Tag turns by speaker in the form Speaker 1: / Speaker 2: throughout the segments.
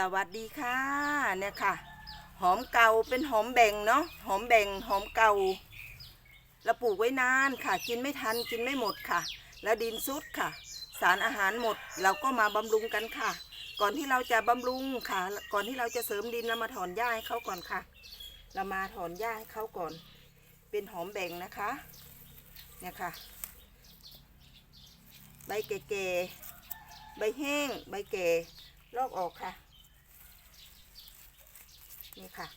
Speaker 1: สวัสดีค่ะเนี่ยค่ะ หอมเก่าเป็นหอมแบ่งเนาะหอมแบ่งหอมเก่าเราปลูกไว้นานค่ะ กินไม่ทันกินไม่หมดค่ะ แล้วดินซุดค่ะ สารอาหารหมดเราก็มาบำรุงกันค่ะ ก่อนที่เราจะบำรุงค่ะ ก่อนที่เราจะเสริมดินเรามาถอนหญ้าให้เขาก่อนค่ะ เรามาถอนหญ้าให้เขาก่อน เป็นหอมแบ่งนะคะเนี่ยค่ะ ใบแก่ๆใบแห้ง ใบแก่ลอกออกค่ะ นี่ค่ะ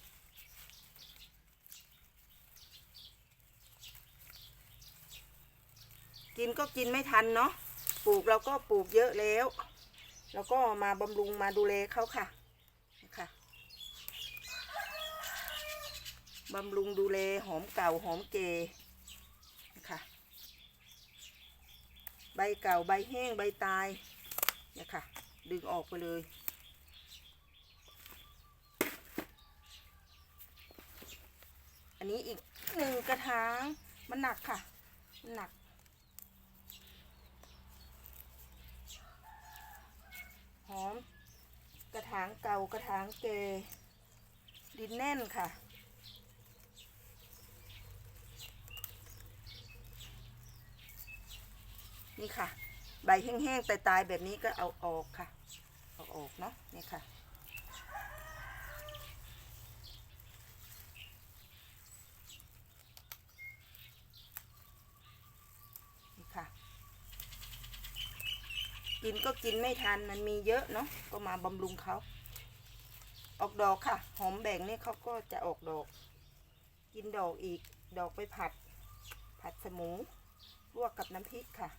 Speaker 1: กินก็กินไม่ทันเนาะปลูกเราก็ปลูกเยอะแล้ว แล้วก็มาบำรุงมาดูแลเขาค่ะนี่ค่ะบำรุงดูแลหอมเก่าหอมเกนะคะใบเก่าใบแห้งใบตายเนี่ยค่ะ ดึงออกไปเลย นี้อีกหนึ่งกระถาง มันหนักค่ะ หนัก หอม กระถางเก่ากระถางเกดินแน่นค่ะ นี่ค่ะ ใบแห้งๆตายๆแบบนี้ก็เอาออกค่ะ เอาออกเนาะนี่ค่ะ นี่ค่ะ กินก็กินไม่ทันมันมีเยอะเนาะก็มาบำรุงเขา ออกดอกค่ะ หอมแบ่งนี่เขาก็จะออกดอก กินดอกอีก ดอกไปผัด ผัดสมูลวกกับน้ำพริกค่ะ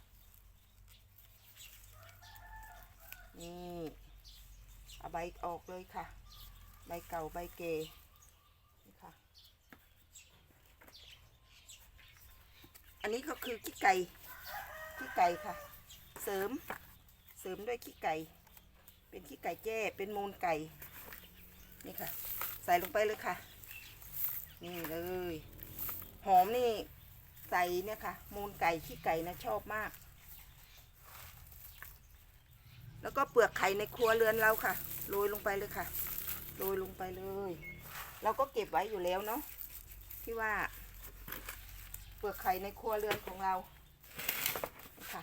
Speaker 1: นี่เอาใบออกเลยค่ะ ใบเก่าใบเกนี่ค่ะ อันนี้ก็คือขี้ไก่ขี้ไก่ค่ะ เสริม เสริมด้วยขี้ไก่ เป็นขี้ไก่แจ้เป็นมูลไก่ นี่ค่ะ ใส่ลงไปเลยค่ะ นี่เลย หอมนี่ใส่เนี่ยค่ะ มูลไก่ขี้ไก่นะชอบมาก แล้วก็เปลือกไข่ในครัวเรือนเราค่ะ โรยลงไปเลยค่ะ โรยลงไปเลย เราก็เก็บไว้อยู่แล้วเนาะที่ว่า เปลือกไข่ในครัวเรือนของเราค่ะ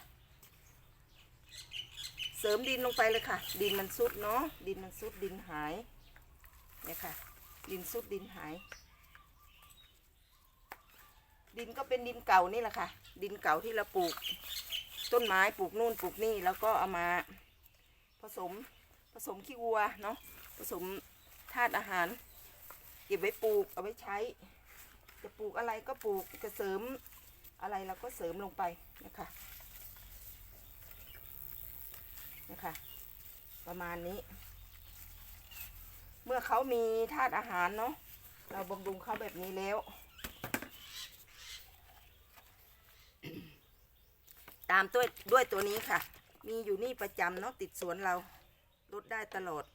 Speaker 1: เสริมดินลงไปเลยค่ะ ดินมันซุดเนาะดินมันซุดดินหายเนี่ยค่ะ ดินซุดดินหาย ดินก็เป็นดินเก่านี่แหละค่ะ ดินเก่าที่เราปลูก ต้นไม้ปลูกนู่นปลูกนี่แล้วก็เอามา ผสมผสมขี้วัวเนาะผสมธาตุอาหาร เก็บไว้ปลูกเอาไว้ใช้ จะปลูกอะไรก็ปลูกจะเสริมอะไรเราก็เสริมลงไปนะคะนะคะ ประมาณนี้ เมื่อเขามีธาตุอาหารเนาะเราบำรุงเขาแบบนี้แล้ว ตามด้วยด้วยตัวนี้ค่ะ มีอยู่นี่ประจำเนาะติดสวนเราลดได้ตลอด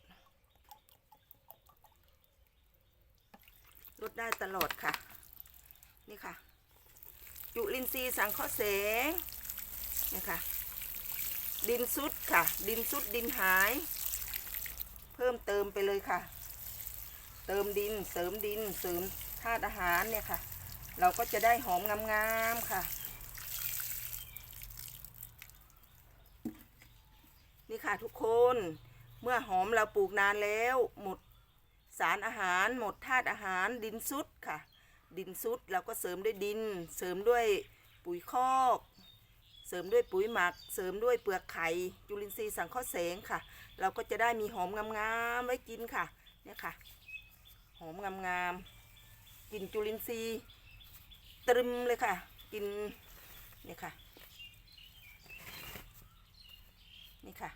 Speaker 1: ลดได้ตลอดค่ะ นี่ค่ะ จุลินทรีย์สังเคราะห์แสงนี่ค่ะ ดินซุดค่ะ ดินซุดดินหาย เพิ่มเติมไปเลยค่ะ เติมดินเสริมดินเสริมธาตุอาหารเนี่ยค่ะ เราก็จะได้หอมงามๆค่ะ นี่ค่ะทุกคนเมื่อหอมเราปลูกนานแล้ว หมดสารอาหารหมดธาตุอาหารดินซุดค่ะ ดินซุดเราก็เสริมด้วยดิน เสริมด้วยปุ๋ยคอก เสริมด้วยปุ๋ยหมัก เสริมด้วยเปลือกไข่จุลินทรีย์สังเคราะห์แสงค่ะ เราก็จะได้มีหอมงามๆไว้กินค่ะเนี่ยค่ะ หอมงามๆกลินจุลินทรีย์ตรึมเลยค่ะกินเนี่ยค่ะนี่ค่ะ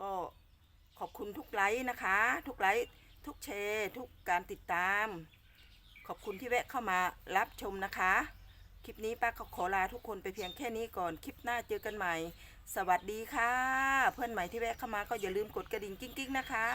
Speaker 1: ก็ขอบคุณทุกไลค์นะคะ ทุกไลค์ทุกแชร์ทุกการติดตาม ขอบคุณที่แวะเข้ามารับชมนะคะ คลิปนี้ป้าก็ขอลาทุกคนไปเพียงแค่นี้ก่อน คลิปหน้าเจอกันใหม่ สวัสดีค่ะ เพื่อนใหม่ที่แวะเข้ามาก็อย่าลืมกดกระดิ่งกิ๊งๆนะคะ